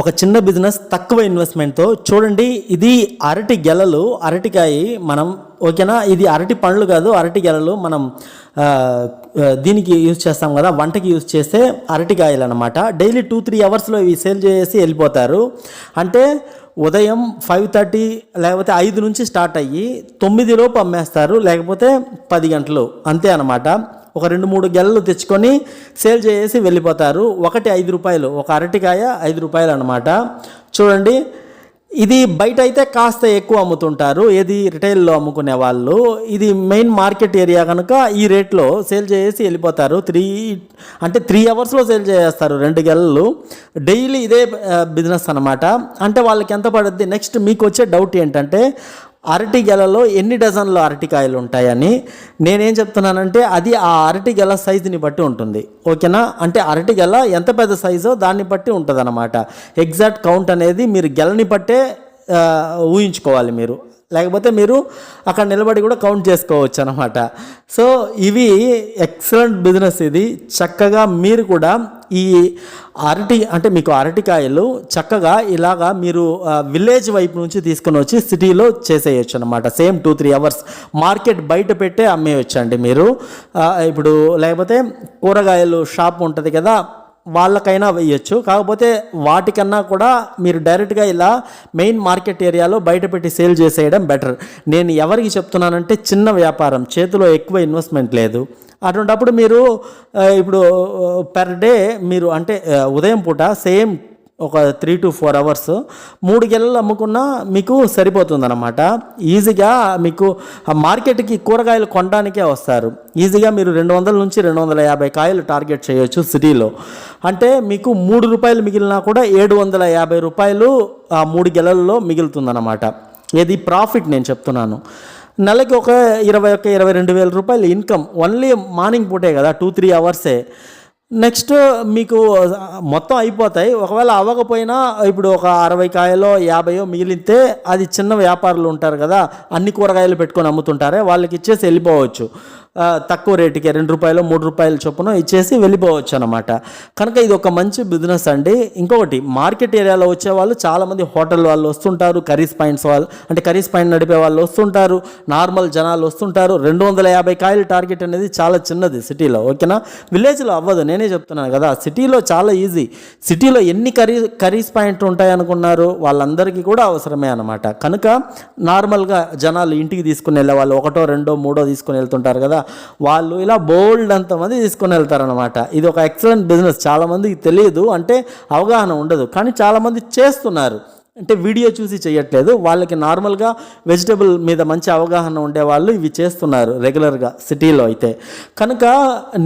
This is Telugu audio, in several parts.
ఒక చిన్న బిజినెస్ తక్కువ ఇన్వెస్ట్మెంట్తో చూడండి ఇది అరటి గెలలు అరటికాయ మనం ఓకేనా? ఇది అరటి పండ్లు కాదు అరటి గెలలు మనం దీనికి యూజ్ చేస్తాం కదా వంటకి యూజ్ చేస్తే అరటికాయలు అనమాట డైలీ టూ త్రీ అవర్స్లో ఇవి సేల్ చేసి వెళ్ళిపోతారు. అంటే ఉదయం ఫైవ్ థర్టీ లేకపోతే ఐదు నుంచి స్టార్ట్ అయ్యి తొమ్మిదిలోపు అమ్మేస్తారు లేకపోతే పది గంటలు అంతే అనమాట ఒక రెండు మూడు గెలలు తెచ్చుకొని సేల్ చేసి వెళ్ళిపోతారు. ఒకటి ఐదు రూపాయలు ఒక అరటికాయ ఐదు రూపాయలు అనమాట చూడండి ఇది బయట అయితే కాస్త ఎక్కువ అమ్ముతుంటారు. ఏది రిటైల్లో అమ్ముకునే వాళ్ళు. ఇది మెయిన్ మార్కెట్ ఏరియా కనుక ఈ రేట్లో సేల్ చేసి వెళ్ళిపోతారు. త్రీ అంటే త్రీ అవర్స్లో సేల్ చేస్తారు రెండు గెలలు. డైలీ ఇదే బిజినెస్ అనమాట అంటే వాళ్ళకి ఎంత పడుద్ది? నెక్స్ట్ మీకు వచ్చే డౌట్ ఏంటంటే అరటి గెలలో ఎన్ని డజన్లు అరటికాయలు ఉంటాయని నేనేం చెప్తున్నానంటే అది ఆ అరటి గెల సైజుని బట్టి ఉంటుంది. ఓకేనా? అంటే అరటి గెల ఎంత పెద్ద సైజో దాన్ని బట్టి ఉంటుంది అనమాట ఎగ్జాక్ట్ కౌంట్ అనేది మీరు గెలని బట్టే ఊహించుకోవాలి మీరు. లేకపోతే మీరు అక్కడ నిలబడి కూడా కౌంట్ చేసుకోవచ్చు అనమాట సో ఇవి ఎక్సలెంట్ బిజినెస్ ఇది. చక్కగా మీరు కూడా ఈ అరటి అంటే మీకు అరటికాయలు చక్కగా ఇలాగా మీరు విలేజ్ వైపు నుంచి తీసుకొని వచ్చి సిటీలో చేసేయచ్చు అనమాట same two three hours market బయట పెట్టే అమ్మేయచ్చు అండి మీరు ఇప్పుడు లేకపోతే కూరగాయలు షాప్ ఉంటుంది కదా వాళ్ళకైనా వేయచ్చు. కాకపోతే వాటికన్నా కూడా మీరు డైరెక్ట్గా ఇలా మెయిన్ మార్కెట్ ఏరియాలో బయట పెట్టి సేల్ చేసేయడం బెటర్ నేను ఎవరికి చెప్తున్నానంటే చిన్న వ్యాపారం చేతిలో ఎక్కువ ఇన్వెస్ట్మెంట్ లేదు. అటువంటిప్పుడు మీరు ఇప్పుడు పెర్ డే మీరు అంటే ఉదయం పూట సేమ్ ఒక త్రీ టు ఫోర్ అవర్స్ మూడు గెలలు అమ్ముకున్నా మీకు సరిపోతుందన్నమాట. ఈజీగా మీకు ఆ మార్కెట్కి కూరగాయలు కొనడానికే వస్తారు. ఈజీగా మీరు రెండు వందల నుంచి రెండు వందల యాభై కాయలు టార్గెట్ చేయొచ్చు సిటీలో. అంటే మీకు మూడు రూపాయలు మిగిలినా కూడా ఏడు వందల యాభై రూపాయలు ఆ మూడు గెలల్లో మిగులుతుందన్నమాట. ఏది ప్రాఫిట్ నేను చెప్తున్నాను. నెలకి ఒక ఇరవై ఒక ఇరవై రెండు వేల రూపాయలు ఇన్కమ్. ఓన్లీ మార్నింగ్ పూటే కదా టూ త్రీ అవర్సే నెక్స్ట్ మీకు మొత్తం అయిపోతాయి. ఒకవేళ అవ్వకపోయినా ఇప్పుడు ఒక అరవై కాయలో యాభైయో మిగిలితే అది చిన్న వ్యాపారులు ఉంటారు కదా అన్ని కూరగాయలు పెట్టుకొని అమ్ముతుంటారే వాళ్ళకి ఇచ్చేసి వెళ్ళిపోవచ్చు. తక్కువ రేటుకి రెండు రూపాయలు మూడు రూపాయలు చొప్పున ఇచ్చేసి వెళ్ళిపోవచ్చు అనమాట కనుక ఇది ఒక మంచి బిజినెస్ అండి. ఇంకొకటి మార్కెట్ ఏరియాలో వచ్చే వాళ్ళు చాలామంది హోటల్ వాళ్ళు వస్తుంటారు కర్రీస్ పాయింట్స్ వాళ్ళు అంటే కర్రీస్ పాయింట్ నడిపే వాళ్ళు వస్తుంటారు నార్మల్ జనాలు వస్తుంటారు. రెండు వందల యాభై కాయలు టార్గెట్ అనేది చాలా చిన్నది సిటీలో ఓకేనా విలేజ్లో అవ్వదు నేనే చెప్తున్నాను కదా. సిటీలో చాలా ఈజీ సిటీలో ఎన్ని కర్రీ కర్రీస్ పాయింట్ ఉంటాయనుకున్నారు వాళ్ళందరికీ కూడా అవసరమే అనమాట. కనుక నార్మల్గా జనాలు ఇంటికి తీసుకుని వెళ్ళే వాళ్ళు ఒకటో రెండో మూడో తీసుకుని వెళ్తుంటారు కదా. వాళ్ళు ఇలా బోల్డ్ అంతమంది తీసుకొని వెళ్తారనమాట ఇది ఒక ఎక్సలెంట్ బిజినెస్ చాలామందికి తెలియదు అంటే అవగాహన ఉండదు. కానీ చాలామంది చేస్తున్నారు. అంటే వీడియో చూసి చేయట్లేదు వాళ్ళకి నార్మల్గా వెజిటబుల్ మీద మంచి అవగాహన ఉండే వాళ్ళు ఇవి చేస్తున్నారు రెగ్యులర్గా సిటీలో అయితే. కనుక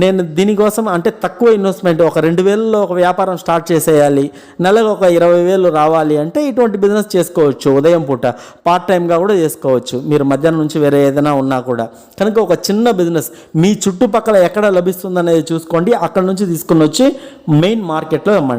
నేను దీనికోసం అంటే తక్కువ ఇన్వెస్ట్మెంట్ ఒక రెండు వేలలో ఒక వ్యాపారం స్టార్ట్ చేసేయాలి. నెలకు ఒక ఇరవై వేలు రావాలి అంటే ఇటువంటి బిజినెస్ చేసుకోవచ్చు ఉదయం పూట. పార్ట్ టైంగా కూడా చేసుకోవచ్చు. మీరు మధ్యాహ్నం నుంచి వేరే ఏదైనా ఉన్నా కూడా. కనుక ఒక చిన్న బిజినెస్ మీ చుట్టుపక్కల ఎక్కడ లభిస్తుంది అనేది చూసుకోండి. అక్కడ నుంచి తీసుకుని వచ్చి మెయిన్ మార్కెట్లో ఇమ్మండి